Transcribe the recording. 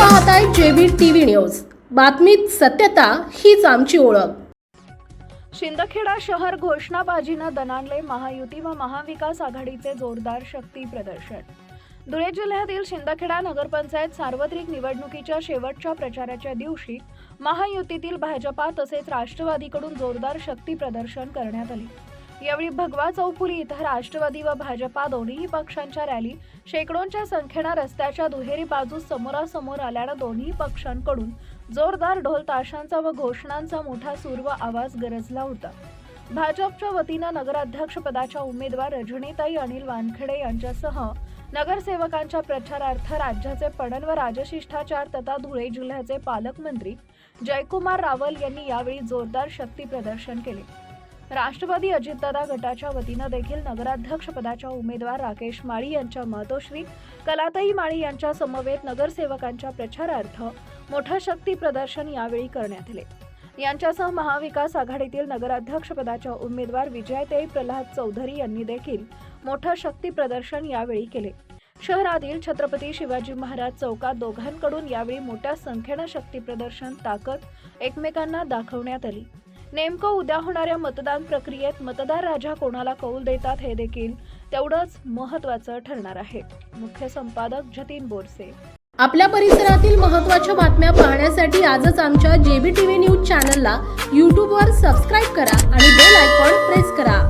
पाहताय JB TV news. बातमीत सत्यता हीच आमची ओळख. शिंदखेडा शहर घोषणाबाजीनं दणाणले महायुती व महाविकास आघाडीचे जोरदार शक्ती प्रदर्शन. धुळे जिल्ह्यातील शिंदखेडा नगरपंचायत सार्वत्रिक निवडणुकीच्या शेवटच्या प्रचाराच्या दिवशी महायुतीतील भाजपा तसेच राष्ट्रवादीकडून जोरदार शक्ती प्रदर्शन करण्यात आले. यावेळी भगवा चौफुली इथं राष्ट्रवादी व भाजपा दोन्ही पक्षांच्या रॅली शेकडोंच्या संख्येनं रस्त्याच्या दुहेरी बाजूस समोरासमोर आल्यानं दोन्ही पक्षांकडून जोरदार ढोल ताशांचा व घोषणांचा मोठा सूर व आवाज गरजला होता. भाजपच्या वतीनं नगराध्यक्षपदाच्या उमेदवार रजनीताई अनिल वानखेडे यांच्यासह नगरसेवकांच्या प्रचारार्थ राज्याचे पणन व राजशिष्टाचार तथा धुळे जिल्ह्याचे पालकमंत्री जयकुमार रावल यांनी यावेळी जोरदार शक्ती प्रदर्शन केले. राष्ट्रवादी अजितदादा गटाच्या वतीनं देखील नगराध्यक्षपदाच्या उमेदवार राकेश माळी यांच्या मातोश्री कलाताई माळी यांच्या समवेत नगरसेवकांच्या प्रचारार्थ मोठं शक्ती प्रदर्शन यावेळी करण्यात आले. यांच्यासह महाविकास आघाडीतील नगराध्यक्षपदाच्या उमेदवार विजयतेई प्रल्हाद चौधरी यांनी देखील मोठं शक्ती प्रदर्शन यावेळी केले. शहरातील छत्रपती शिवाजी महाराज चौकात दोघांकडून यावेळी मोठ्या संख्येनं शक्ती प्रदर्शन ताकद एकमेकांना दाखवण्यात आली. नेमकं उद्या होणाऱ्या मतदान प्रक्रियेत मतदार राजा कोणाला कौल देतात हे देखील तेवढंच महत्त्वाचं ठरणार आहे. मुख्य संपादक जतीन बोरसे. आपल्या परिसरातील महत्त्वाच्या बातम्या पाहण्यासाठी आजच आमच्या जेबी टीव्ही न्यूज चॅनलला यूट्यूबवर सबस्क्राईब करा आणि बेल आयकॉन प्रेस करा.